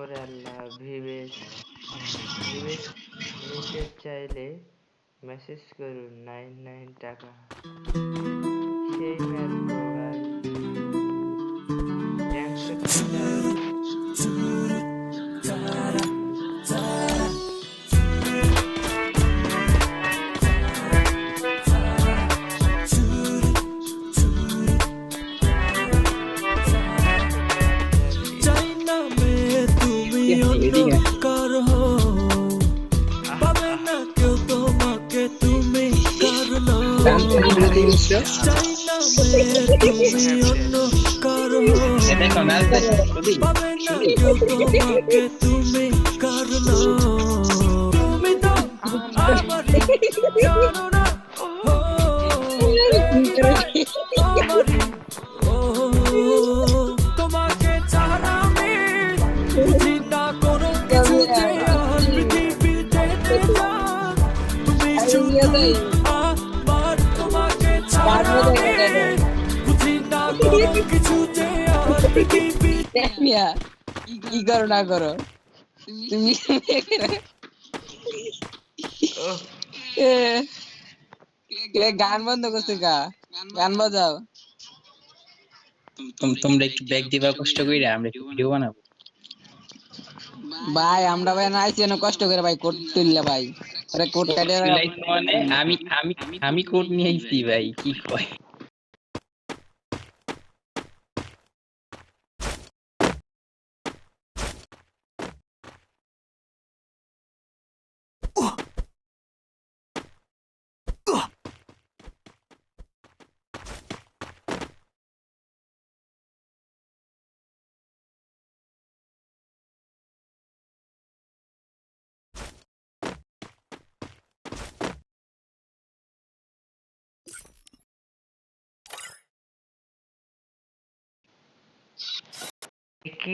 ওরে আল্লাহ ভিবেশ ভিবেশ নিতে চাইলে মেসেজ করুন নাইন নাইন টাকা। তুমি কারলো না তোমাকে ছাড়া আমি না কোনো কিছু যে পৃথিবীতে তুমি শুধু মিয়া কি করো না করো। তুমি গান বন্ধ করছে কা গান বাজাও। তোম- তোমরা একটু ব্যাগ দিবা কষ্ট কইরা আমরা একটু ভিডিও বানাবো। ভাই আমরা ভাই না আইছি কষ্ট করে ভাই কোট তুললে ভাই। আরে কোট কাটে মানে আমি আমি আমি কোড নিয়ে আইছি ভাই কি কয়? কি